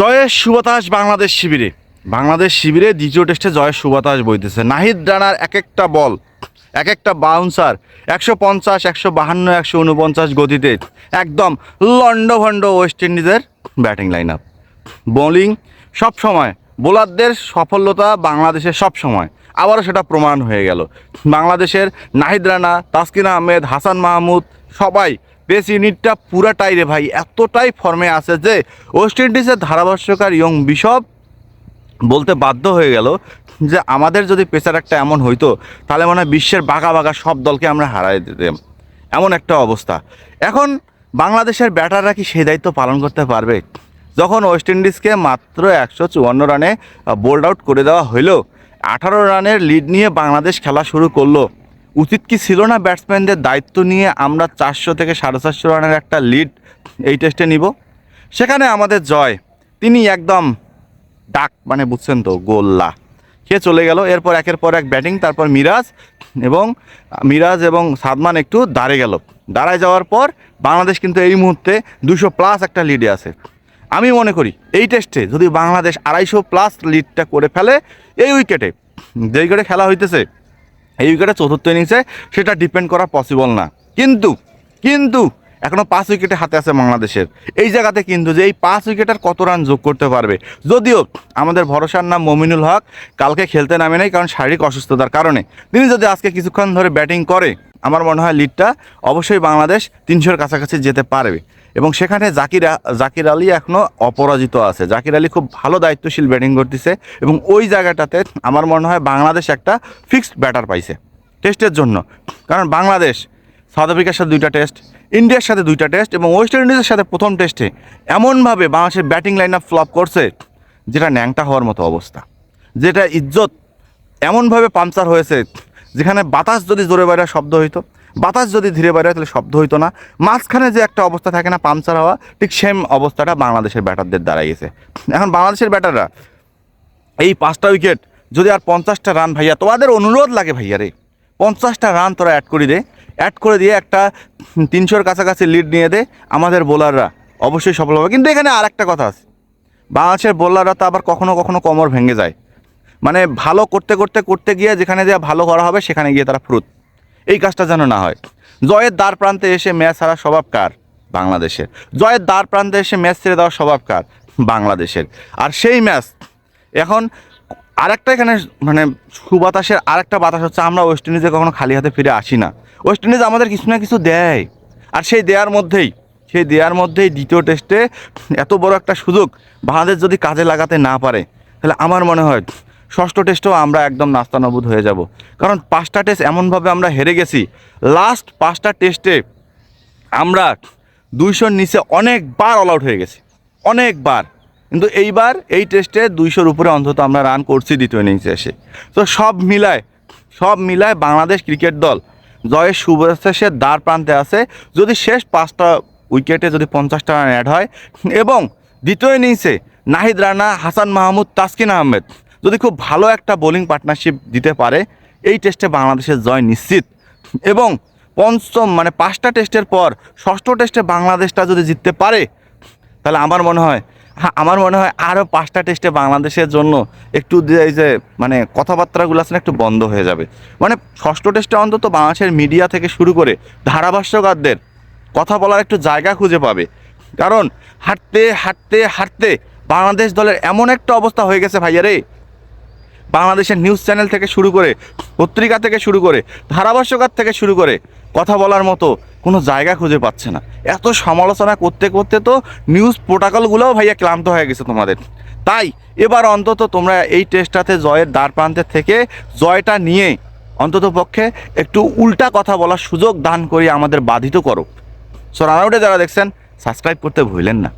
জয়ের সুবাতাস বাংলাদেশ শিবিরে। বাংলাদেশ শিবিরে দ্বিতীয় টেস্টে জয়ের সুবাতাস বইতেছে। নাহিদ রানার এক একটা বল এক একটা বাউন্সার একশো পঞ্চাশ, একশো বাহান্ন, একশো উনপঞ্চাশ গতিতে একদম লন্ডভন্ড ওয়েস্ট ইন্ডিজের ব্যাটিং লাইন আপ বোলিং সব সময়, বোলারদের সফলতা বাংলাদেশের সব সময়। আবারও সেটা প্রমাণ হয়ে গেল। বাংলাদেশের নাহিদ রানা, তাসকিন আহমেদ, হাসান মাহমুদ সবাই পেস ইউনিটটা পুরাটাই রে ভাই, এতটাই ফর্মে আছে যে ওয়েস্ট ইন্ডিজের ধারাভাষ্যকার ইয়ং বিশপ বলতে বাধ্য হয়ে গেল যে আমাদের যদি পেসার একটা এমন হইতো, তাহলে মনে হয় বিশ্বের বাঘা বাঘা সব দলকে আমরা হারাই দিতাম। এমন একটা অবস্থা। এখন বাংলাদেশের ব্যাটাররা কি সেই দায়িত্ব পালন করতে পারবে? যখন ওয়েস্ট ইন্ডিজকে মাত্র একশো চুয়ান্ন রানে বোল্ড আউট করে দেওয়া হইল, আঠারো রানের লিড নিয়ে বাংলাদেশ খেলা শুরু করল। উচিত কি ছিল না ব্যাটসম্যানদের দায়িত্ব নিয়ে আমরা চারশো থেকে সাড়ে চারশো রানের একটা লিড এই টেস্টে নিব? সেখানে আমাদের জয়। তিনি একদম ডাক মানে বুঝছেন তো, গোল্লা। সে চলে গেল, এরপর একের পর এক ব্যাটিং তারপর মিরাজ এবং মিরাজ এবং সাদমান একটু দাঁড়ে গেল। দাঁড়ায় যাওয়ার পর বাংলাদেশ কিন্তু এই মুহূর্তে দুশো প্লাস একটা লিডে আছে। আমি মনে করি, এই টেস্টে যদি বাংলাদেশ আড়াইশো প্লাস লিডটা করে ফেলে, এই উইকেটে যেই করে খেলা হইতেছে এই উইকেটে চতুর্থ ইনিংসে সেটা ডিপেন্ড করা পসিবল না। কিন্তু কিন্তু এখনও পাঁচ উইকেটে হাতে আছে বাংলাদেশের। এই জায়গাতে কিন্তু যে এই পাঁচ উইকেটার কত রান যোগ করতে পারবে। যদিও আমাদের ভরসার নাম মমিনুল হক কালকে খেলতে নামে নাই কারণ শারীরিক অসুস্থতার কারণে। তিনি যদি আজকে কিছুক্ষণ ধরে ব্যাটিং করে, আমার মনে হয় লিডটা অবশ্যই বাংলাদেশ তিনশোর কাছাকাছি যেতে পারবে। এবং সেখানে জাকির জাকির আলী এখনও অপরাজিত আছে। জাকির আলী খুব ভালো দায়িত্বশীল ব্যাটিং করতেছে এবং ওই জায়গাটাতে আমার মনে হয় বাংলাদেশ একটা ফিক্সড ব্যাটার পাইছে টেস্টের জন্য। কারণ বাংলাদেশ সাউথ আফ্রিকার সাথে দুইটা টেস্ট ইন্ডিয়ার সাথে দুইটা টেস্ট এবং ওয়েস্ট ইন্ডিজের সাথে প্রথম টেস্টে এমনভাবে বাংলাদেশের ব্যাটিং লাইন আপ ফ্লপ করছে যেটা ন্যাংটা হওয়ার মতো অবস্থা। যেটা ইজ্জত এমনভাবে পাংচার হয়েছে যেখানে বাতাস যদি জোরে বাইরে শব্দ হইতো বাতাস যদি ধীরে বাইরে তাহলে শব্দ হইতো না। মাঝখানে যে একটা অবস্থা থাকে না, পাংচার হওয়া, ঠিক সেম অবস্থাটা বাংলাদেশের ব্যাটারদের দাঁড়াইছে এখন বাংলাদেশের ব্যাটাররা, এই পাঁচটা উইকেট যদি আর পঞ্চাশটা রান, ভাইয়া, তোমাদের অনুরোধ লাগে, ভাইয়া রে। পঞ্চাশটা রান তোরা অ্যাড করে দে। অ্যাড করে দিয়ে একটা তিনশোর কাছাকাছি লিড নিয়ে দে আমাদের বোলাররা অবশ্যই সফল হবে। কিন্তু এখানে আর একটা কথা আছে। বাংলাদেশের বোলাররা তো আবার কখনো কখনো কমর ভেঙে যায়। মানে ভালো করতে করতে করতে গিয়ে যেখানে যে ভালো করা হবে, সেখানে গিয়ে তারা ফ্রুত এই কাজটা যেন না হয়। জয়ের দ্বার প্রান্তে এসে ম্যাচ হারা স্বভাব কার? বাংলাদেশের। জয়ের দ্বার প্রান্তে এসে ম্যাচ ছেড়ে দেওয়ার স্বভাব কার? বাংলাদেশের। আর সেই ম্যাচ, এখন আরেকটা এখানে মানে সুবাতাসের আরেকটা বাতাস হচ্ছে, আমরা ওয়েস্ট ইন্ডিজে কখনো খালি হাতে ফিরে আসি না। ওয়েস্ট ইন্ডিজ আমাদের কিছু না কিছু দেয়। আর সেই দেওয়ার মধ্যেই, সেই দেওয়ার মধ্যেই দ্বিতীয় টেস্টে এত বড় একটা সুযোগ বাংলাদেশ যদি কাজে লাগাতে না পারে, তাহলে আমার মনে হয় ষষ্ঠ টেস্টেও আমরা একদম নাস্তানবুদ হয়ে যাব। কারণ পাঁচটা টেস্ট এমনভাবে আমরা হেরে গেছি লাস্ট পাঁচটা টেস্টে আমরা দুইশোর নিচে অনেকবার অল আউট হয়ে গেছি, অনেকবার। কিন্তু এইবার এই টেস্টে দুইশোর উপরে অন্তত আমরা রান করছি দ্বিতীয় ইনিংসে এসে। তো সব মিলায় সব মিলায় বাংলাদেশ ক্রিকেট দল জয়ের সুবাসের দ্বার প্রান্তে আছে। যদি শেষ পাঁচটা উইকেটে যদি পঞ্চাশটা রান অ্যাড হয়, এবং দ্বিতীয় ইনিংসে নাহিদ রানা, হাসান মাহমুদ, তাসকিন আহমেদ যদি খুব ভালো একটা বোলিং পার্টনারশিপ দিতে পারে, এই টেস্টে বাংলাদেশের জয় নিশ্চিত। এবং পঞ্চম মানে পাঁচটা টেস্টের পর ষষ্ঠ টেস্টে বাংলাদেশটা যদি জিততে পারে, তাহলে আমার মনে হয় হ্যাঁ আমার মনে হয় আরও পাঁচটা টেস্টে বাংলাদেশের জন্য একটু এই যে মানে কথাবার্তাগুলো আছে একটু বন্ধ হয়ে যাবে। মানে ষষ্ঠ টেস্টে অন্তত বাংলাদেশের মিডিয়া থেকে শুরু করে ধারাভাষ্যকারদের কথা বলার একটু জায়গা খুঁজে পাবে। কারণ হাঁটতে হাঁটতে হাঁটতে বাংলাদেশ দলের এমন একটা অবস্থা হয়ে গেছে ভাইয়া রে। বাংলাদেশের নিউজ চ্যানেল থেকে শুরু করে, পত্রিকা থেকে শুরু করে, ধারাভাষ্যকার থেকে শুরু করে কথা বলার মতো কোনো জায়গা খুঁজে পাচ্ছে না। এত সমালোচনা করতে করতে তো নিউজ প্রোটোকলগুলোও ভাইয়া ক্লান্ত হয়ে গেছে তোমাদের। তাই এবার অন্তত তোমরা এই টেস্টটাতে জয়ের দ্বার প্রান্তে থেকে জয়টা নিয়ে অন্তত পক্ষে একটু উল্টা কথা বলার সুযোগ দান করি আমাদের বাধিত করো। সো রানাউটে যারা দেখছেন সাবস্ক্রাইব করতে ভুলেন না।